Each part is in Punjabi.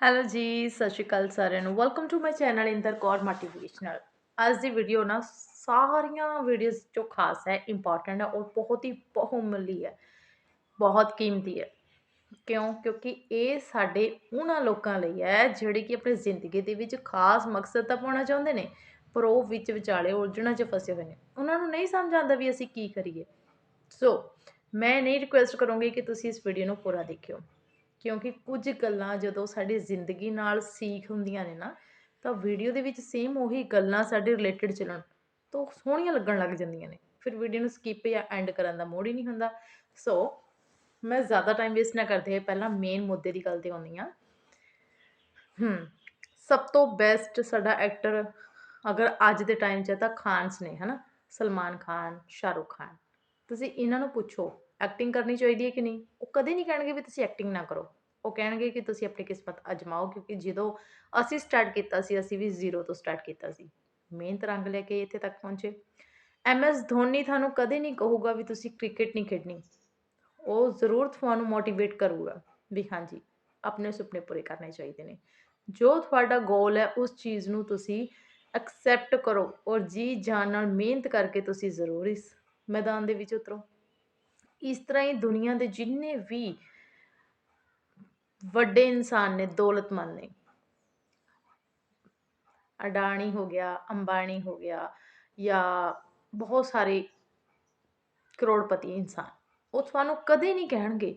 ਹੈਲੋ ਜੀ, ਸਤਿ ਸ਼੍ਰੀ ਅਕਾਲ ਸਾਰਿਆਂ ਨੂੰ। Welcome to my channel Inder Kaur motivational ਅੱਜ ਦੀ ਵੀਡੀਓ ਨਾ ਸਾਰੀਆਂ ਵੀਡੀਓਜ਼ ਜੋ ਖਾਸ ਹੈ ਇੰਪੋਰਟੈਂਟ ਹੈ ਔਰ ਬਹੁਤ ਹੀ ਬਹੁਮੁੱਲੀ ਹੈ, ਬਹੁਤ ਕੀਮਤੀ ਹੈ। ਕਿਉਂ? ਕਿਉਂਕਿ ਇਹ ਸਾਡੇ ਉਹਨਾਂ ਲੋਕਾਂ ਲਈ ਹੈ ਜਿਹੜੇ ਕਿ ਆਪਣੀ ਜ਼ਿੰਦਗੀ ਦੇ ਵਿੱਚ ਖਾਸ ਮਕਸਦ ਤਾਂ ਪਾਉਣਾ ਚਾਹੁੰਦੇ ਨੇ, ਪਰ ਉਹ ਵਿੱਚ ਵਿਚਾਲੇ ਉਲਝਣਾਂ 'ਚ ਫਸੇ ਹੋਏ ਨੇ। ਉਹਨਾਂ ਨੂੰ ਨਹੀਂ ਸਮਝ ਆਉਂਦਾ ਵੀ ਅਸੀਂ ਕੀ ਕਰੀਏ। ਸੋ ਮੈਂ ਨਹੀਂ ਰਿਕੁਐਸਟ ਕਰੂੰਗੀ ਕਿ ਤੁਸੀਂ ਇਸ ਵੀਡੀਓ ਨੂੰ ਪੂਰਾ ਦੇਖਿਓ। ਕਿਉਂਕਿ ਕੁਝ ਗੱਲਾਂ ਜਦੋਂ ਸਾਡੀ ਜ਼ਿੰਦਗੀ ਨਾਲ ਸੀਖ ਹੁੰਦੀਆਂ ਨੇ ਨਾ, ਤਾਂ ਵੀਡੀਓ ਦੇ ਵਿੱਚ ਸੇਮ ਉਹੀ ਗੱਲਾਂ ਸਾਡੇ ਰਿਲੇਟਡ ਚੱਲਣ, ਤਾਂ ਸੋਹਣੀਆਂ ਲੱਗਣ ਲੱਗ ਜਾਂਦੀਆਂ ਨੇ। ਫਿਰ ਵੀਡੀਓ ਨੂੰ ਸਕਿਪ ਜਾਂ ਐਂਡ ਕਰਨ ਦਾ ਮੋੜ ਹੀ ਨਹੀਂ ਹੁੰਦਾ। ਸੋ ਮੈਂ ਜ਼ਿਆਦਾ ਟਾਈਮ ਵੇਸਟ ਨਾ ਕਰਦੇ ਹੋਏ ਪਹਿਲਾਂ ਮੇਨ ਮੁੱਦੇ ਦੀ ਗੱਲ ਤੇ ਆਉਂਦੀ ਹਾਂ। ਹੂੰ, ਸਭ ਤੋਂ ਬੈਸਟ ਸਾਡਾ ਐਕਟਰ ਅਗਰ ਅੱਜ ਦੇ ਟਾਈਮ 'ਚ ਤਾਂ ਖਾਨਸ ਨੇ ਹਨਾ? ਸਲਮਾਨ ਖਾਨ, ਸ਼ਾਹਰੁਖ ਖਾਨ। ਤੁਸੀਂ ਇਹਨਾਂ ਨੂੰ ਪੁੱਛੋ। ਐਕਟਿੰਗ ਕਰਨੀ ਚਾਹੀਦੀ ਹੈ ਕਿ ਨਹੀਂ? ਉਹ ਕਦੇ ਨਹੀਂ ਕਹਿਣਗੇ ਵੀ ਤੁਸੀਂ ਐਕਟਿੰਗ ਨਾ ਕਰੋ। ਉਹ ਕਹਿਣਗੇ ਕਿ ਤੁਸੀਂ ਆਪਣੀ ਕਿਸਮਤ ਅਜਮਾਓ, ਕਿਉਂਕਿ ਜਦੋਂ ਅਸੀਂ ਸਟਾਰਟ ਕੀਤਾ ਸੀ, ਅਸੀਂ ਵੀ ਜ਼ੀਰੋ ਤੋਂ ਸਟਾਰਟ ਕੀਤਾ ਸੀ। ਮਿਹਨਤ ਰੰਗ ਲੈ ਕੇ ਇੱਥੇ ਤੱਕ ਪਹੁੰਚੇ। ਐਮ ਐਸ ਧੋਨੀ ਤੁਹਾਨੂੰ ਕਦੇ ਨਹੀਂ ਕਹੂਗਾ ਵੀ ਤੁਸੀਂ ਕ੍ਰਿਕਟ ਨਹੀਂ ਖੇਡਣੀ। ਉਹ ਜ਼ਰੂਰ ਤੁਹਾਨੂੰ ਮੋਟੀਵੇਟ ਕਰੂਗਾ ਵੀ ਹਾਂਜੀ, ਆਪਣੇ ਸੁਪਨੇ ਪੂਰੇ ਕਰਨੇ ਚਾਹੀਦੇ ਨੇ। ਜੋ ਤੁਹਾਡਾ ਗੋਲ ਹੈ, ਉਸ ਚੀਜ਼ ਨੂੰ ਤੁਸੀਂ ਐਕਸੈਪਟ ਕਰੋ ਔਰ ਜੀ ਜਾਨ ਨਾਲ ਮਿਹਨਤ ਕਰਕੇ ਤੁਸੀਂ ਜ਼ਰੂਰ ਇਸ ਮੈਦਾਨ ਦੇ ਵਿੱਚ ਉਤਰੋ। ਇਸ ਤਰ੍ਹਾਂ ਹੀ ਦੁਨੀਆ ਦੇ ਜਿੰਨੇ ਵੀ ਵੱਡੇ ਇਨਸਾਨ ਨੇ, ਦੌਲਤਮੰਦ ਨੇ। ਅਡਾਣੀ ਹੋ ਗਿਆ, ਅੰਬਾਣੀ ਹੋ ਗਿਆ ਜਾਂ ਬਹੁਤ ਸਾਰੇ ਕਰੋੜਪਤੀ ਇਨਸਾਨ, ਉਹ ਤੁਹਾਨੂੰ ਕਦੇ ਨਹੀਂ ਕਹਿਣਗੇ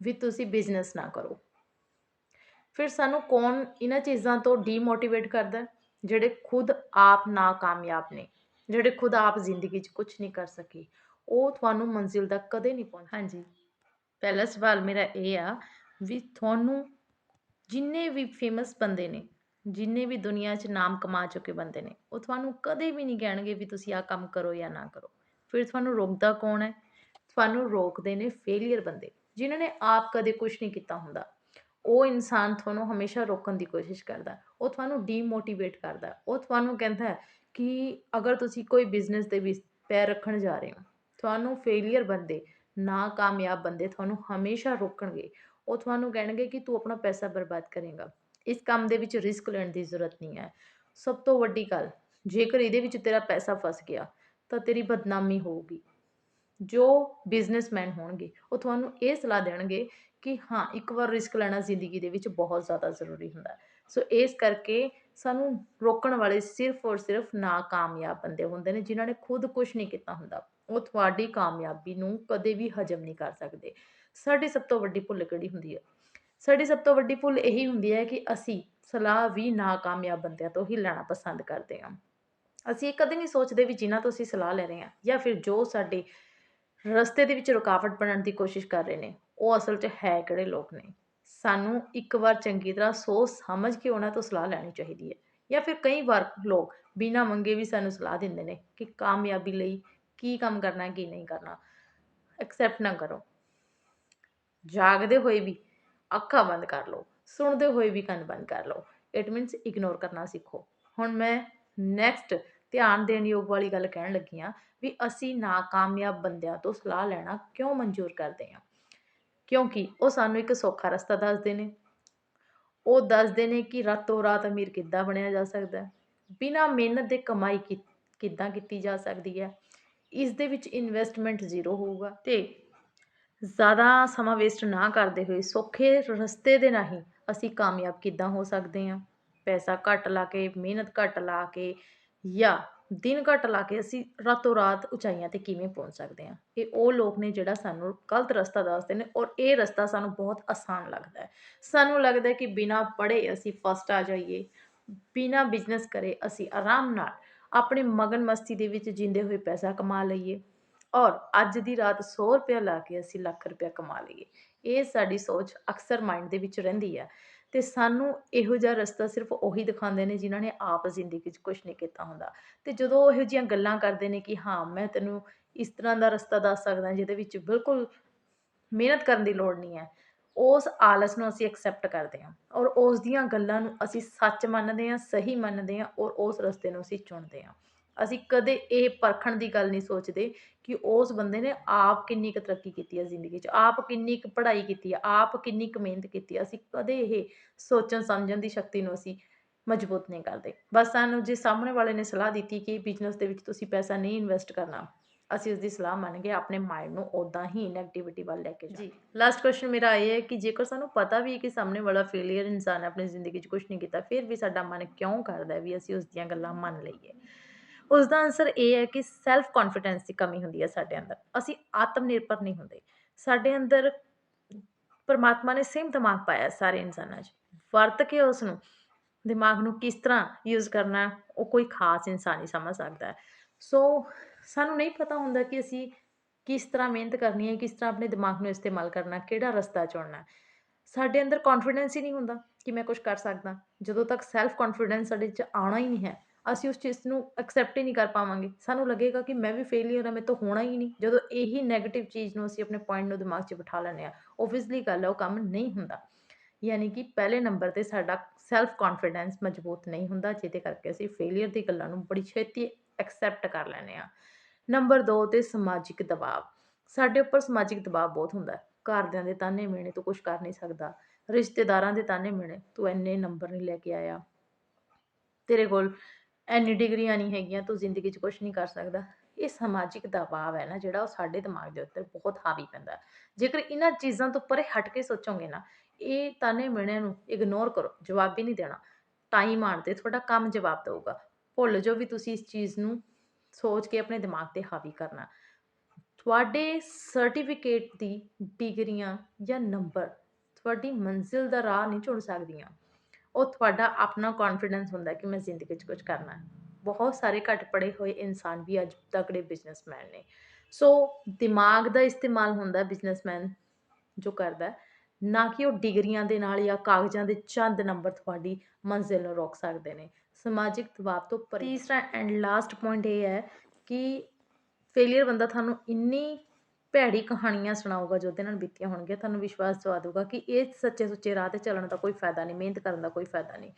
ਵੀ ਤੁਸੀਂ ਬਿਜ਼ਨਸ ਨਾ ਕਰੋ। ਫਿਰ ਸਾਨੂੰ ਕੌਣ ਇਹਨਾਂ ਚੀਜ਼ਾਂ ਤੋਂ ਡੀਮੋਟੀਵੇਟ ਕਰਦਾ ਜਿਹੜੇ ਖੁਦ ਆਪ ਨਾਕਾਮਯਾਬ ਨੇ, ਜਿਹੜੇ ਖੁਦ ਆਪ ਜ਼ਿੰਦਗੀ 'ਚ ਕੁਝ ਨਹੀਂ ਕਰ ਸਕੇ। ਉਹ ਤੁਹਾਨੂੰ ਮੰਜ਼ਿਲ ਤੱਕ ਕਦੇ ਨਹੀਂ ਪਹੁੰਚ। ਹਾਂਜੀ। ਪਹਿਲਾ ਸਵਾਲ ਮੇਰਾ ਇਹ ਆ ਵੀ ਤੁਹਾਨੂੰ ਜਿੰਨੇ ਵੀ ਫੇਮਸ ਬੰਦੇ ਨੇ, ਜਿੰਨੇ ਵੀ ਦੁਨੀਆ 'ਚ ਨਾਮ ਕਮਾ ਚੁੱਕੇ ਬੰਦੇ ਨੇ, ਉਹ ਤੁਹਾਨੂੰ ਕਦੇ ਵੀ ਨਹੀਂ ਕਹਿਣਗੇ ਵੀ ਤੁਸੀਂ ਆਹ ਕੰਮ ਕਰੋ ਜਾਂ ਨਾ ਕਰੋ। ਫਿਰ ਤੁਹਾਨੂੰ ਰੋਕਦਾ ਕੌਣ ਹੈ? ਤੁਹਾਨੂੰ ਰੋਕਦੇ ਨੇ ਫੇਲਿਅਰ ਬੰਦੇ, ਜਿਨ੍ਹਾਂ ਨੇ ਆਪ ਕਦੇ ਕੁਝ ਨਹੀਂ ਕੀਤਾ ਹੁੰਦਾ। ਉਹ ਇਨਸਾਨ ਤੁਹਾਨੂੰ ਹਮੇਸ਼ਾ ਰੋਕਣ ਦੀ ਕੋਸ਼ਿਸ਼ ਕਰਦਾ, ਉਹ ਤੁਹਾਨੂੰ ਡੀਮੋਟੀਵੇਟ ਕਰਦਾ। ਉਹ ਤੁਹਾਨੂੰ ਕਹਿੰਦਾ ਕਿ ਅਗਰ ਤੁਸੀਂ ਕੋਈ ਬਿਜ਼ਨਸ ਦੇ ਵਿੱਚ ਪੈਰ ਰੱਖਣ ਜਾ ਰਹੇ ਹੋ ਤੁਹਾਨੂੰ ਫੇਲਿਅਰ ਬੰਦੇ, ਨਾਕਾਮਯਾਬ ਬੰਦੇ ਤੁਹਾਨੂੰ ਹਮੇਸ਼ਾ ਰੋਕਣਗੇ। ਉਹ ਤੁਹਾਨੂੰ ਕਹਿਣਗੇ ਕਿ ਤੂੰ ਆਪਣਾ ਪੈਸਾ ਬਰਬਾਦ ਕਰੇਗਾ। ਇਸ ਕੰਮ ਦੇ ਵਿੱਚ ਰਿਸਕ ਲੈਣ ਦੀ ਜ਼ਰੂਰਤ ਨਹੀਂ ਹੈ। ਸਭ ਤੋਂ ਵੱਡੀ ਗੱਲ, ਜੇਕਰ ਇਹਦੇ ਵਿੱਚ ਤੇਰਾ ਪੈਸਾ ਫਸ ਗਿਆ, ਤਾਂ ਤੇਰੀ ਬਦਨਾਮੀ ਹੋਊਗੀ। ਜੋ ਬਿਜ਼ਨਸਮੈਨ ਹੋਣਗੇ, ਉਹ ਤੁਹਾਨੂੰ ਇਹ ਸਲਾਹ ਦੇਣਗੇ ਕਿ ਹਾਂ, ਇੱਕ ਵਾਰ ਰਿਸਕ ਲੈਣਾ ਜ਼ਿੰਦਗੀ ਦੇ ਵਿੱਚ ਬਹੁਤ ਜ਼ਿਆਦਾ ਜ਼ਰੂਰੀ ਹੁੰਦਾ ਸੋ ਇਸ ਕਰਕੇ ਸਾਨੂੰ ਰੋਕਣ ਵਾਲੇ ਸਿਰਫ ਔਰ ਸਿਰਫ ਨਾਕਾਮਯਾਬ ਬੰਦੇ ਹੁੰਦੇ ਨੇ, ਜਿਨ੍ਹਾਂ ਨੇ ਖੁਦ ਕੁਝ ਨਹੀਂ ਕੀਤਾ ਹੁੰਦਾ। ਉਹ ਤੁਹਾਡੀ ਕਾਮਯਾਬੀ ਨੂੰ ਕਦੇ ਵੀ ਹਜਮ ਨਹੀਂ ਕਰ ਸਕਦੇ। ਸਾਡੀ ਸਭ ਤੋਂ ਵੱਡੀ ਭੁੱਲ ਕਿਹੜੀ ਹੁੰਦੀ ਹੈ ਸਾਡੀ ਸਭ ਤੋਂ ਵੱਡੀ ਭੁੱਲ ਇਹੀ ਹੁੰਦੀ ਹੈ ਕਿ ਅਸੀਂ ਸਲਾਹ ਵੀ ਨਾਕਾਮਯਾਬ ਬੰਦਿਆਂ ਤੋਂ ਹੀ ਲੈਣਾ ਪਸੰਦ ਕਰਦੇ ਹਾਂ। ਅਸੀਂ ਇਹ ਕਦੇ ਨਹੀਂ ਸੋਚਦੇ ਵੀ ਜਿਨ੍ਹਾਂ ਤੋਂ ਅਸੀਂ ਸਲਾਹ ਲੈ ਰਹੇ ਹਾਂ ਜਾਂ ਫਿਰ ਜੋ ਸਾਡੇ ਰਸਤੇ ਦੇ ਵਿੱਚ ਰੁਕਾਵਟ ਬਣਨ ਦੀ ਕੋਸ਼ਿਸ਼ ਕਰ ਰਹੇ ਨੇ, ਉਹ ਅਸਲ 'ਚ ਹੈ ਕਿਹੜੇ ਲੋਕ ਨੇ? ਸਾਨੂੰ ਇੱਕ ਵਾਰ ਚੰਗੀ ਤਰ੍ਹਾਂ ਸੋਚ ਸਮਝ ਕੇ ਉਹਨਾਂ ਤੋਂ ਸਲਾਹ ਲੈਣੀ ਚਾਹੀਦੀ ਹੈ। ਜਾਂ ਫਿਰ ਕਈ ਵਾਰ ਲੋਕ ਬਿਨਾਂ ਮੰਗੇ ਵੀ ਸਾਨੂੰ ਸਲਾਹ ਦਿੰਦੇ ਨੇ ਕਿ ਕਾਮਯਾਬੀ ਲਈ ਕੀ ਕੰਮ ਕਰਨਾ, ਕੀ ਨਹੀਂ ਕਰਨਾ। ਐਕਸੈਪਟ ਨਾ ਕਰੋ। ਜਾਗਦੇ ਹੋਏ ਵੀ ਅੱਖਾਂ ਬੰਦ ਕਰ ਲਓ, ਸੁਣਦੇ ਹੋਏ ਵੀ ਕੰਨ ਬੰਦ ਕਰ ਲਓ। ਇਟ ਮੀਨਸ ਇਗਨੋਰ ਕਰਨਾ ਸਿੱਖੋ। ਹੁਣ ਮੈਂ ਨੈਕਸਟ ਧਿਆਨ ਦੇਣ ਯੋਗ ਵਾਲੀ ਗੱਲ ਕਹਿਣ ਲੱਗੀ ਆ ਵੀ ਅਸੀਂ ਨਾਕਾਮਯਾਬ ਬੰਦਿਆਂ ਤੋਂ ਸਲਾਹ ਲੈਣਾ ਕਿਉਂ ਮਨਜ਼ੂਰ ਕਰਦੇ ਹਾਂ? ਕਿਉਂਕਿ ਉਹ ਸਾਨੂੰ ਇੱਕ ਸੌਖਾ ਰਸਤਾ ਦੱਸਦੇ ਨੇ। ਉਹ ਦੱਸਦੇ ਨੇ ਕਿ ਰਾਤੋਂ ਰਾਤ ਅਮੀਰ ਕਿੱਦਾਂ ਬਣਿਆ ਜਾ ਸਕਦਾ ਹੈ? ਬਿਨਾਂ ਮਿਹਨਤ ਦੇ ਕਮਾਈ ਕਿ, ਕਿੱਦਾਂ ਕੀਤੀ ਜਾ ਸਕਦੀ ਹੈ? ਇਸ ਦੇ ਵਿੱਚ ਇਨਵੈਸਟਮੈਂਟ ਜ਼ੀਰੋ ਹੋਊਗਾ ਤੇ ਜ਼ਿਆਦਾ ਸਮਾਂ ਵੇਸਟ ਨਾ ਕਰਦੇ ਹੋਏ ਸੌਖੇ ਰਸਤੇ ਦੇ ਰਾਹੀਂ ਅਸੀਂ ਕਾਮਯਾਬ ਕਿੱਦਾਂ ਹੋ ਸਕਦੇ ਹਾਂ? ਪੈਸਾ ਘੱਟ ਲਾ ਕੇ, ਮਿਹਨਤ ਘੱਟ ਲਾ ਕੇ ਜਾਂ ਦਿਨ ਘੱਟ ਲਾ ਕੇ ਅਸੀਂ ਰਾਤੋਂ ਰਾਤ ਉਚਾਈਆਂ ਤੇ ਕਿਵੇਂ ਪਹੁੰਚ ਸਕਦੇ ਹਾਂ? ਇਹ ਉਹ ਲੋਕ ਨੇ ਜਿਹੜਾ ਸਾਨੂੰ ਗਲਤ ਰਸਤਾ ਦੱਸਦੇ ਨੇ ਔਰ ਇਹ ਰਸਤਾ ਸਾਨੂੰ ਬਹੁਤ ਆਸਾਨ ਲੱਗਦਾ ਹੈ। ਸਾਨੂੰ ਲੱਗਦਾ ਹੈ ਕਿ ਬਿਨਾਂ ਪੜ੍ਹੇ ਅਸੀਂ ਫਸਟ ਆ ਜਾਈਏ, ਬਿਨਾਂ ਬਿਜ਼ਨਸ ਕਰੇ ਅਸੀਂ ਆਰਾਮ ਨਾਲ ਆਪਣੇ ਮਗਨ ਮਸਤੀ ਦੇ ਵਿੱਚ ਜਿੰਦੇ ਹੋਏ ਪੈਸਾ ਕਮਾ ਲਈਏ। ਔਰ ਅੱਜ ਦੀ ਰਾਤ 100 ਰੁਪਇਆ ਲਾ ਕੇ ਅਸੀਂ ਲੱਖ ਰੁਪਇਆ ਕਮਾ ਲਈਏ। ਇਹ ਸਾਡੀ ਸੋਚ ਅਕਸਰ ਮਾਈਂਡ ਦੇ ਵਿੱਚ ਰਹਿੰਦੀ ਹੈ ਤੇ ਸਾਨੂੰ ਇਹੋ ਜਿਹਾ ਰਸਤਾ ਸਿਰਫ ਉਹੀ ਦਿਖਾਉਂਦੇ ਨੇ ਜਿਨ੍ਹਾਂ ਨੇ ਆਪ ਜ਼ਿੰਦਗੀ 'ਚ ਕੁਝ ਨਹੀਂ ਕੀਤਾ ਹੁੰਦਾ। ਤੇ ਜਦੋਂ ਇਹੋ ਜਿਹੀਆਂ ਗੱਲਾਂ ਕਰਦੇ ਨੇ ਕਿ ਹਾਂ, ਮੈਂ ਤੈਨੂੰ ਇਸ ਤਰ੍ਹਾਂ ਦਾ ਰਸਤਾ ਦੱਸ ਸਕਦਾ ਜਿਹਦੇ ਵਿੱਚ ਬਿਲਕੁਲ ਮਿਹਨਤ ਕਰਨ ਦੀ ਲੋੜ ਨਹੀਂ ਹੈ ਉਸ ਆਲਸ ਨੂੰ ਅਸੀਂ ਐਕਸੈਪਟ ਕਰਦੇ ਹਾਂ ਔਰ ਉਸ ਦੀਆਂ ਗੱਲਾਂ ਨੂੰ ਅਸੀਂ ਸੱਚ ਮੰਨਦੇ ਹਾਂ, ਸਹੀ ਮੰਨਦੇ ਹਾਂ ਔਰ ਉਸ ਰਸਤੇ ਨੂੰ ਅਸੀਂ ਚੁਣਦੇ ਹਾਂ। ਅਸੀਂ ਕਦੇ ਇਹ ਪਰਖਣ ਦੀ ਗੱਲ ਨਹੀਂ ਸੋਚਦੇ ਕਿ ਉਸ ਬੰਦੇ ਨੇ ਆਪ ਕਿੰਨੀ ਕੁ ਤਰੱਕੀ ਕੀਤੀ ਹੈ ਜ਼ਿੰਦਗੀ 'ਚ, ਆਪ ਕਿੰਨੀ ਕੁ ਪੜ੍ਹਾਈ ਕੀਤੀ ਹੈ, ਆਪ ਕਿੰਨੀ ਕੁ ਮਿਹਨਤ ਕੀਤੀ ਹੈ। ਅਸੀਂ ਕਦੇ ਇਹ ਸੋਚਣ ਸਮਝਣ ਦੀ ਸ਼ਕਤੀ ਨੂੰ ਅਸੀਂ ਮਜ਼ਬੂਤ ਨਹੀਂ ਕਰਦੇ। ਬਸ ਸਾਨੂੰ ਜੇ ਸਾਹਮਣੇ ਵਾਲੇ ਨੇ ਸਲਾਹ ਦਿੱਤੀ ਕਿ ਬਿਜ਼ਨਸ ਦੇ ਵਿੱਚ ਤੁਸੀਂ ਪੈਸਾ ਨਹੀਂ ਇਨਵੈਸਟ ਕਰਨਾ ਅਸੀਂ ਉਸ ਦੀ ਸਲਾਹ ਮੰਨ ਕੇ ਆਪਣੇ ਮਾਈਂਡ ਨੂੰ ਉਦਾਂ ਹੀ ਨੈਗੇਟਿਵਿਟੀ ਵੱਲ ਲੈ ਕੇ ਜੀ। ਲਾਸਟ ਕੁਐਸਚਨ ਮੇਰਾ ਇਹ ਹੈ ਕਿ ਜੇਕਰ ਸਾਨੂੰ ਪਤਾ ਵੀ ਹੈ ਕਿ ਸਾਹਮਣੇ ਵਾਲਾ ਫੇਲਿਅਰ ਇਨਸਾਨ ਹੈ ਆਪਣੀ ਜ਼ਿੰਦਗੀ 'ਚ ਕੁਝ ਨਹੀਂ ਕੀਤਾ ਫਿਰ ਵੀ ਸਾਡਾ ਮਨ ਕਿਉਂ ਕਰਦਾ ਹੈ ਵੀ ਅਸੀਂ ਉਸ ਦੀਆਂ ਗੱਲਾਂ ਮੰਨ ਲਈਏ? ਉਸ ਦਾ ਆਨਸਰ ਇਹ ਹੈ ਕਿ ਸੈਲਫ ਕੌਨਫੀਡੈਂਸ ਦੀ ਕਮੀ ਹੁੰਦੀ ਹੈ ਸਾਡੇ ਅੰਦਰ। ਅਸੀਂ ਆਤਮ ਨਿਰਭਰ ਨਹੀਂ ਹੁੰਦੇ। ਸਾਡੇ ਅੰਦਰ ਪਰਮਾਤਮਾ ਨੇ ਸੇਮ ਦਿਮਾਗ ਪਾਇਆ ਸਾਰੇ ਇਨਸਾਨਾਂ 'ਚ। ਵਰਤ ਕੇ ਉਸ ਨੂੰ ਦਿਮਾਗ ਨੂੰ ਕਿਸ ਤਰ੍ਹਾਂ ਯੂਜ਼ ਕਰਨਾ ਉਹ ਕੋਈ ਖਾਸ ਇਨਸਾਨ ਹੀ ਸਮਝ ਸਕਦਾ ਹੈ। ਸੋ ਸਾਨੂੰ ਨਹੀਂ ਪਤਾ ਹੁੰਦਾ ਕਿ ਅਸੀਂ ਕਿਸ ਤਰ੍ਹਾਂ ਮਿਹਨਤ ਕਰਨੀ ਹੈ, ਕਿਸ ਤਰ੍ਹਾਂ ਆਪਣੇ ਦਿਮਾਗ ਨੂੰ ਇਸਤੇਮਾਲ ਕਰਨਾ, ਕਿਹੜਾ ਰਸਤਾ ਚੁਣਨਾ ਸਾਡੇ ਅੰਦਰ ਕੌਨਫੀਡੈਂਸ ਹੀ ਨਹੀਂ ਹੁੰਦਾ ਕਿ ਮੈਂ ਕੁਝ ਕਰ ਸਕਦਾ। ਜਦੋਂ ਤੱਕ ਸੈਲਫ ਕੌਨਫੀਡੈਂਸ ਸਾਡੇ 'ਚ ਆਉਣਾ ਹੀ ਨਹੀਂ ਹੈ, ਅਸੀਂ ਉਸ ਚੀਜ਼ ਨੂੰ ਐਕਸੈਪਟ ਹੀ ਨਹੀਂ ਕਰ ਪਾਵਾਂਗੇ। ਸਾਨੂੰ ਲੱਗੇਗਾ ਕਿ ਮੈਂ ਵੀ ਫੇਲਿਅਰ ਹਾਂ, ਮੇਰੇ ਤੋਂ ਹੋਣਾ ਹੀ ਨਹੀਂ। ਜਦੋਂ ਇਹੀ ਨੈਗੇਟਿਵ ਚੀਜ਼ ਨੂੰ ਅਸੀਂ ਆਪਣੇ ਪੁਆਇੰਟ ਨੂੰ ਦਿਮਾਗ 'ਚ ਬਿਠਾ ਲੈਂਦੇ ਆ ਓਬਵੀਅਸਲੀ ਗੱਲ ਹੈ ਉਹ ਕੰਮ ਨਹੀਂ ਹੁੰਦਾ। ਯਾਨੀ ਕਿ ਪਹਿਲੇ ਨੰਬਰ ਤੇ ਸਾਡਾ ਸੈਲਫ ਕੌਨਫੀਡੈਂਸ ਮਜ਼ਬੂਤ ਨਹੀਂ ਹੁੰਦਾ, ਜਿਹਦੇ ਕਰਕੇ ਅਸੀਂ ਫੇਲਿਅਰ ਦੀ ਗੱਲਾਂ ਨੂੰ ਬੜੀ ਛੇਤੀ ਐਕਸੈਪਟ ਕਰ ਲੈਂਦੇ ਆ ਨੰਬਰ 2 ਤੇ ਸਮਾਜਿਕ ਦਬਾਅ। ਸਾਡੇ ਉੱਪਰ ਸਮਾਜਿਕ ਦਬਾਅ ਬਹੁਤ ਹੁੰਦਾ ਘਰਦਿਆਂ ਦੇ ਤਾਨੇ ਮਿਹਣੇ ਤੂੰ ਕੁਝ ਕਰ ਨਹੀਂ ਸਕਦਾ। ਰਿਸ਼ਤੇਦਾਰਾਂ ਦੇ ਤਾਨੇ ਮਿਹਣੇ ਤੂੰ ਇੰਨੇ ਨੰਬਰ ਨਹੀਂ ਲੈ ਕੇ ਆਇਆ। ਤੇਰੇ ਕੋਲ ਐਨੀ ਡਿਗਰੀਆਂ ਨਹੀਂ ਹੈਗੀਆਂ, ਤੂੰ ਜ਼ਿੰਦਗੀ 'ਚ ਕੁਝ ਨਹੀਂ ਕਰ ਸਕਦਾ। ਇਹ ਸਮਾਜਿਕ ਦਬਾਅ ਹੈ ਨਾ, ਜਿਹੜਾ ਉਹ ਸਾਡੇ ਦਿਮਾਗ ਦੇ ਉੱਤੇ ਬਹੁਤ ਹਾਵੀ ਪੈਂਦਾ ਜੇਕਰ ਇਹਨਾਂ ਚੀਜ਼ਾਂ ਤੋਂ ਪਰੇ ਹਟ ਕੇ ਸੋਚੋਗੇ ਨਾ, ਇਹ ਤਾਨੇ ਮਿਹਣਿਆਂ ਨੂੰ ਇਗਨੋਰ ਕਰੋ, ਜਵਾਬ ਹੀ ਨਹੀਂ ਦੇਣਾ। ਟਾਈਮ ਆਉਣ ਤੇ ਤੁਹਾਡਾ ਕੰਮ ਜਵਾਬ ਦੇਊਗਾ। ਭੁੱਲ ਜਾਓ ਵੀ ਤੁਸੀਂ ਇਸ ਚੀਜ਼ ਨੂੰ ਸੋਚ ਕੇ ਆਪਣੇ ਦਿਮਾਗ ਤੇ ਹਾਵੀ ਕਰਨਾ। ਤੁਹਾਡੇ ਸਰਟੀਫਿਕੇਟ ਦੀ ਡਿਗਰੀਆਂ ਜਾਂ ਨੰਬਰ ਤੁਹਾਡੀ ਮੰਜ਼ਿਲ ਦਾ ਰਾਹ ਨਹੀਂ ਚੁਣ ਸਕਦੀਆਂ। ਉਹ ਤੁਹਾਡਾ ਆਪਣਾ ਕੌਨਫੀਡੈਂਸ ਹੁੰਦਾ ਕਿ ਮੈਂ ਜ਼ਿੰਦਗੀ 'ਚ ਕੁਝ ਕਰਨਾ ਹੈ। ਬਹੁਤ ਸਾਰੇ ਘੱਟ ਪੜ੍ਹੇ ਹੋਏ ਇਨਸਾਨ ਵੀ ਅੱਜ ਤਕੜੇ ਬਿਜ਼ਨਸਮੈਨ ਨੇ। ਸੋ ਦਿਮਾਗ ਦਾ ਇਸਤੇਮਾਲ ਹੁੰਦਾ ਬਿਜ਼ਨਸਮੈਨ ਜੋ ਕਰਦਾ ਨਾ ਕਿ ਉਹ ਡਿਗਰੀਆਂ ਦੇ ਨਾਲ ਜਾਂ ਕਾਗਜ਼ਾਂ ਦੇ ਚੰਦ ਨੰਬਰ ਤੁਹਾਡੀ ਮੰਜ਼ਿਲ ਨੂੰ ਰੋਕ ਸਕਦੇ ਨੇ। ਸਮਾਜਿਕ ਦਬਾਅ ਤੋਂ ਪਰੇ। ਤੀਸਰਾ ਐਂਡ ਲਾਸਟ ਪੁਆਇੰਟ ਇਹ ਹੈ ਕਿ ਫੇਲਿਅਰ ਬੰਦਾ ਤੁਹਾਨੂੰ ਇੰਨੀ ਭੈੜੀ ਕਹਾਣੀਆਂ ਸੁਣਾਊਗਾ ਜੋ ਉਹਦੇ ਨਾਲ ਬੀਤੀਆਂ ਹੋਣਗੀਆਂ, ਤੁਹਾਨੂੰ ਵਿਸ਼ਵਾਸ ਦਿਵਾ ਦਊਗਾ ਕਿ ਇਹ ਸੱਚੇ ਸੁੱਚੇ ਰਾਹ ਤੇ ਚੱਲਣ ਦਾ ਕੋਈ ਫਾਇਦਾ ਨਹੀਂ, ਮਿਹਨਤ ਕਰਨ ਦਾ ਕੋਈ ਫਾਇਦਾ ਨਹੀਂ।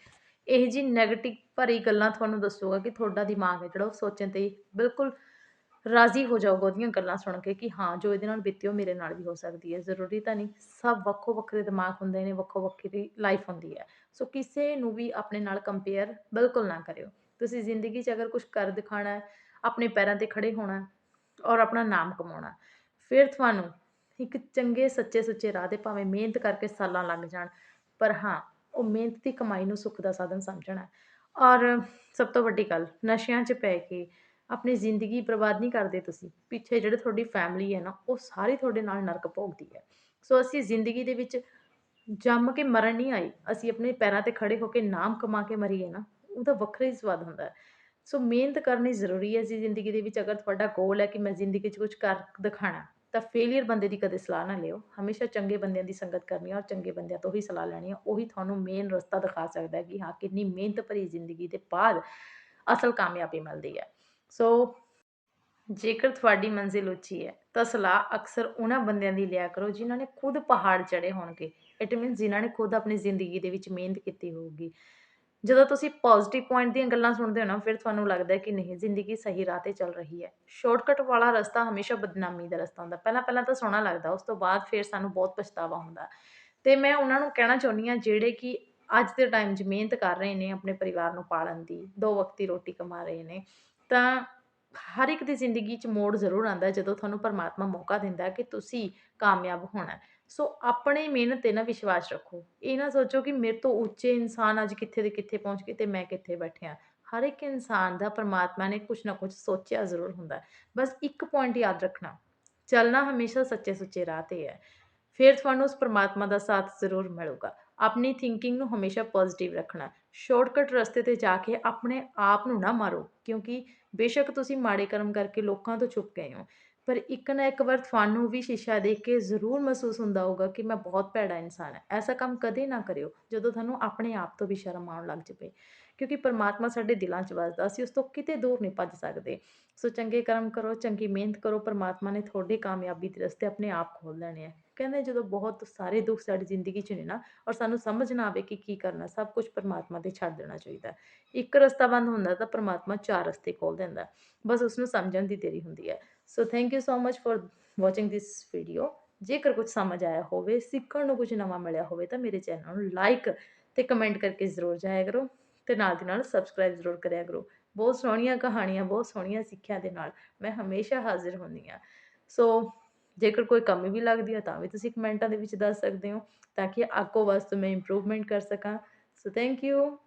ਇਹ ਜੀ ਨੈਗੇਟਿਵ ਭਰੀ ਗੱਲਾਂ ਤੁਹਾਨੂੰ ਦੱਸੂਗਾ ਕਿ ਤੁਹਾਡਾ ਦਿਮਾਗ ਹੈ ਜਿਹੜਾ ਉਹ ਸੋਚਣ ਤੇ ਬਿਲਕੁਲ ਰਾਜ਼ੀ ਹੋ ਜਾਊਗਾ ਉਹਦੀਆਂ ਗੱਲਾਂ ਸੁਣ ਕੇ ਕਿ ਹਾਂ, ਜੋ ਇਹਦੇ ਨਾਲ ਬੀਤੀ ਉਹ ਮੇਰੇ ਨਾਲ ਵੀ ਹੋ ਸਕਦੀ ਹੈ। ਜ਼ਰੂਰੀ ਤਾਂ ਨਹੀਂ, ਸਭ ਵੱਖੋ ਵੱਖਰੇ ਦਿਮਾਗ ਹੁੰਦੇ ਨੇ, ਵੱਖੋ ਵੱਖਰੀ ਲਾਈਫ ਹੁੰਦੀ ਹੈ। ਸੋ ਕਿਸੇ ਨੂੰ ਵੀ ਆਪਣੇ ਨਾਲ ਕੰਪੇਅਰ ਬਿਲਕੁਲ ਨਾ ਕਰਿਓ। ਤੁਸੀਂ ਜ਼ਿੰਦਗੀ 'ਚ ਅਗਰ ਕੁਝ ਕਰ ਦਿਖਾਣਾ ਹੈ, ਆਪਣੇ ਪੈਰਾਂ ਤੇ ਖੜੇ ਹੋਣਾ ਔਰ ਆਪਣਾ ਨਾਮ ਕਮਾਉਣਾ ਫਿਰ ਤੁਹਾਨੂੰ ਇੱਕ ਚੰਗੇ, ਸੱਚੇ, ਸੁੱਚੇ ਰਾਹ ਦੇ ਭਾਵੇਂ ਮਿਹਨਤ ਕਰਕੇ ਸਾਲਾਂ ਲੱਗ ਜਾਣ, ਪਰ ਹਾਂ, ਉਹ ਮਿਹਨਤ ਦੀ ਕਮਾਈ ਨੂੰ ਸੁੱਖ ਦਾ ਸਾਧਨ ਸਮਝਣਾ ਔਰ ਸਭ ਤੋਂ ਵੱਡੀ ਗੱਲ, ਨਸ਼ਿਆਂ 'ਚ ਪੈ ਕੇ ਆਪਣੀ ਜ਼ਿੰਦਗੀ ਬਰਬਾਦ ਨਹੀਂ ਕਰਦੇ ਤੁਸੀਂ। ਪਿੱਛੇ ਜਿਹੜੇ ਤੁਹਾਡੀ ਫੈਮਿਲੀ ਹੈ ਨਾ, ਉਹ ਸਾਰੀ ਤੁਹਾਡੇ ਨਾਲ ਨਰਕ ਭੋਗਦੀ ਹੈ। ਸੋ ਅਸੀਂ ਜ਼ਿੰਦਗੀ ਦੇ ਵਿੱਚ ਜੰਮ ਕੇ ਮਰਨ ਨਹੀਂ ਆਈ ਅਸੀਂ ਆਪਣੇ ਪੈਰਾਂ ਤੇ ਖੜੇ ਹੋ ਕੇ ਨਾਮ ਕਮਾ ਕੇ ਮਰੀਏ ਨਾ, ਉਹਦਾ ਵੱਖਰਾ ਹੀ ਸਵਾਦ ਹੁੰਦਾ ਹੈ। ਸੋ ਮਿਹਨਤ ਕਰਨੀ ਜ਼ਰੂਰੀ ਹੈ ਜੀ ਜ਼ਿੰਦਗੀ ਦੇ ਵਿੱਚ। ਅਗਰ ਤੁਹਾਡਾ ਗੋਲ ਹੈ ਕਿ ਮੈਂ ਜ਼ਿੰਦਗੀ 'ਚ ਕੁਝ ਕਰ ਦਿਖਾਣਾ, ਤਾਂ ਫੇਲਿਅਰ ਬੰਦੇ ਦੀ ਕਦੇ ਸਲਾਹ ਨਾ ਲਿਓ। ਹਮੇਸ਼ਾ ਚੰਗੇ ਬੰਦਿਆਂ ਦੀ ਸੰਗਤ ਕਰਨੀ ਹੈ ਔਰ ਚੰਗੇ ਬੰਦਿਆਂ ਤੋਂ ਹੀ ਸਲਾਹ ਲੈਣੀ ਹੈ। ਉਹੀ ਤੁਹਾਨੂੰ ਮੇਨ ਰਸਤਾ ਦਿਖਾ ਸਕਦਾ ਹੈ ਕਿ ਹਾਂ, ਕਿੰਨੀ ਮਿਹਨਤ ਭਰੀ ਜ਼ਿੰਦਗੀ ਦੇ ਬਾਅਦ ਅਸਲ ਕਾਮਯਾਬੀ ਮਿਲਦੀ ਹੈ। ਸੋ ਜੇਕਰ ਤੁਹਾਡੀ ਮੰਜ਼ਿਲ ਉੱਚੀ ਹੈ, ਤਾਂ ਸਲਾਹ ਅਕਸਰ ਉਹਨਾਂ ਬੰਦਿਆਂ ਦੀ ਲਿਆ ਕਰੋ ਜਿਨ੍ਹਾਂ ਨੇ ਖੁਦ ਪਹਾੜ ਚੜ੍ਹੇ ਹੋਣਗੇ। ਇਟ ਮੀਨਸ ਜਿਨ੍ਹਾਂ ਨੇ ਖੁਦ ਆਪਣੀ ਜ਼ਿੰਦਗੀ ਦੇ ਵਿੱਚ ਮਿਹਨਤ ਕੀਤੀ ਹੋਊਗੀ। ਜਦੋਂ ਤੁਸੀਂ ਪੋਜ਼ਿਟਿਵ ਪੁਆਇੰਟ ਦੀਆਂ ਗੱਲਾਂ ਸੁਣਦੇ ਹੋ ਨਾ, ਫਿਰ ਤੁਹਾਨੂੰ ਲੱਗਦਾ ਹੈ ਕਿ ਨਹੀਂ, ਜ਼ਿੰਦਗੀ ਸਹੀ ਰਾਹ ਤੇ ਚੱਲ ਰਹੀ ਹੈ। ਸ਼ਾਰਟਕਟ ਵਾਲਾ ਰਸਤਾ ਹਮੇਸ਼ਾ ਬਦਨਾਮੀ ਦਾ ਰਸਤਾ ਹੁੰਦਾ। ਪਹਿਲਾਂ ਪਹਿਲਾਂ ਤਾਂ ਸੋਹਣਾ ਲੱਗਦਾ, ਉਸ ਤੋਂ ਬਾਅਦ ਫਿਰ ਸਾਨੂੰ ਬਹੁਤ ਪਛਤਾਵਾ ਹੁੰਦਾ। ਤੇ ਮੈਂ ਉਹਨਾਂ ਨੂੰ ਕਹਿਣਾ ਚਾਹੁੰਦੀ ਹਾਂ, ਜਿਹੜੇ ਕਿ ਅੱਜ ਦੇ ਟਾਈਮ 'ਚ ਮਿਹਨਤ ਕਰ ਰਹੇ ਨੇ ਆਪਣੇ ਪਰਿਵਾਰ ਨੂੰ ਪਾਲਣ ਦੀ, ਦੋ ਵਕਤ ਦੀ ਰੋਟੀ ਕਮਾ ਰਹੇ ਨੇ। ਤਾਂ ਹਰ ਇੱਕ ਦੀ ਜ਼ਿੰਦਗੀ 'ਚ ਮੋੜ ਜ਼ਰੂਰ ਆਉਂਦਾ ਜਦੋਂ ਤੁਹਾਨੂੰ ਪਰਮਾਤਮਾ ਮੌਕਾ ਦਿੰਦਾ ਕਿ ਤੁਸੀਂ ਕਾਮਯਾਬ ਹੋਣਾ ਸੋ ਆਪਣੇ ਮਿਹਨਤ ਤੇ ਨਾ ਵਿਸ਼ਵਾਸ ਰੱਖੋ। ਇਹ ਨਾ ਸੋਚੋ ਕਿ ਮੇਰੇ ਤੋਂ ਉੱਚੇ ਇਨਸਾਨ ਅੱਜ ਕਿੱਥੇ ਦੇ ਕਿੱਥੇ ਪਹੁੰਚ ਗਏ ਤੇ ਮੈਂ ਕਿੱਥੇ ਬੈਠਿਆ ਹਰ ਇੱਕ ਇਨਸਾਨ ਦਾ ਪਰਮਾਤਮਾ ਨੇ ਕੁਝ ਨਾ ਕੁਝ ਸੋਚਿਆ ਜ਼ਰੂਰ ਹੁੰਦਾ ਬਸ ਇੱਕ ਪੁਆਇੰਟ ਯਾਦ ਰੱਖਣਾ, ਚੱਲਣਾ ਹਮੇਸ਼ਾ ਸੱਚੇ ਸੁੱਚੇ ਰਾਹ ਤੇ ਹੈ। ਫਿਰ ਤੁਹਾਨੂੰ ਉਸ ਪਰਮਾਤਮਾ ਦਾ ਸਾਥ ਜ਼ਰੂਰ ਮਿਲੂਗਾ। ਆਪਣੀ ਥਿੰਕਿੰਗ ਨੂੰ ਹਮੇਸ਼ਾ ਪੋਜ਼ਿਟਿਵ ਰੱਖਣਾ। ਸ਼ਾਰਟਕਟ ਰਸਤੇ ਤੇ ਜਾ ਕੇ ਆਪਣੇ ਆਪ ਨੂੰ ਨਾ ਮਾਰੋ, ਕਿਉਂਕਿ ਬੇਸ਼ੱਕ ਤੁਸੀਂ ਮਾੜੇ ਕਰਮ ਕਰਕੇ ਲੋਕਾਂ ਤੋਂ ਛੁਪ ਗਏ ਹੋ। ਪਰ ਇੱਕ ਨਾ ਇੱਕ ਵਾਰ ਤੁਹਾਨੂੰ ਵੀ ਸ਼ੀਸ਼ਾ ਦੇਖ ਕੇ ਜ਼ਰੂਰ ਮਹਿਸੂਸ ਹੁੰਦਾ ਹੋਊਗਾ ਕਿ ਮੈਂ ਬਹੁਤ ਭੈੜਾ ਇਨਸਾਨ ਹਾਂ। ਐਸਾ ਕੰਮ ਕਦੇ ਨਾ ਕਰਿਓ ਜਦੋਂ ਤੁਹਾਨੂੰ ਆਪਣੇ ਆਪ ਤੋਂ ਵੀ ਸ਼ਰਮ ਆਉਣ ਲੱਗ ਜਾਵੇ। ਕਿਉਂਕਿ ਪਰਮਾਤਮਾ ਸਾਡੇ ਦਿਲਾਂ 'ਚ ਵੱਸਦਾ, ਅਸੀਂ ਉਸ ਤੋਂ ਕਿਤੇ ਦੂਰ ਨਹੀਂ ਭੱਜ ਸਕਦੇ। ਸੋ ਚੰਗੇ ਕਰਮ ਕਰੋ, ਚੰਗੀ ਮਿਹਨਤ ਕਰੋ, ਪਰਮਾਤਮਾ ਨੇ ਤੁਹਾਡੇ ਕਾਮਯਾਬੀ ਦੇ ਰਸਤੇ ਆਪਣੇ ਆਪ ਖੋਲ੍ਹ ਲੈਣੇ ਆ। ਕਹਿੰਦੇ ਜਦੋਂ ਬਹੁਤ ਸਾਰੇ ਦੁੱਖ ਸਾਡੀ ਜ਼ਿੰਦਗੀ 'ਚ ਨੇ ਨਾ, ਔਰ ਸਾਨੂੰ ਸਮਝ ਨਾ ਆਵੇ ਕਿ ਕੀ ਕਰਨਾ, ਸਭ ਕੁਝ ਪਰਮਾਤਮਾ ਤੇ ਛੱਡ ਦੇਣਾ ਚਾਹੀਦਾ। ਇੱਕ ਰਸਤਾ ਬੰਦ ਹੁੰਦਾ ਤਾਂ ਪਰਮਾਤਮਾ ਚਾਰ ਰਸਤੇ ਖੋਲ੍ਹ ਦਿੰਦਾ, ਬਸ ਉਸ ਨੂੰ ਸਮਝਣ ਦੀ ਦੇਰੀ ਹੁੰਦੀ ਹੈ। So thank you so much for watching this video ਜੇਕਰ ਕੁਝ ਸਮਝ ਆਇਆ ਹੋਵੇ, ਸਿੱਖਣ ਨੂੰ ਕੁਝ ਨਵਾਂ ਮਿਲਿਆ ਹੋਵੇ ਤਾਂ ਮੇਰੇ ਚੈਨਲ ਨੂੰ ਲਾਈਕ ਤੇ ਕਮੈਂਟ ਕਰਕੇ ਜ਼ਰੂਰ ਜਾਇਆ ਕਰੋ। ਤੇ ਨਾਲ ਦੀ ਨਾਲ ਸਬਸਕ੍ਰਾਈਬ ਜ਼ਰੂਰ ਕਰਿਆ ਕਰੋ। ਬਹੁਤ ਸੋਹਣੀਆਂ ਕਹਾਣੀਆਂ, ਬਹੁਤ ਸੋਹਣੀਆਂ ਸਿੱਖਿਆ ਦੇ ਨਾਲ ਮੈਂ ਹਮੇਸ਼ਾ ਹਾਜ਼ਰ ਹੁੰਦੀ ਹਾਂ। ਸੋ ਜੇਕਰ ਕੋਈ ਕਮੀ ਵੀ ਲੱਗਦੀ ਹੈ ਤਾਂ ਵੀ ਤੁਸੀਂ ਕਮੈਂਟਾਂ ਦੇ ਵਿੱਚ ਦੱਸ ਸਕਦੇ ਹੋ ਤਾਂ ਕਿ ਅੱਗੋਂ ਵਾਸਤੇ ਮੈਂ ਇੰਪਰੂਵਮੈਂਟ ਕਰ ਸਕਾਂ। ਸੋ ਥੈਂਕ ਯੂ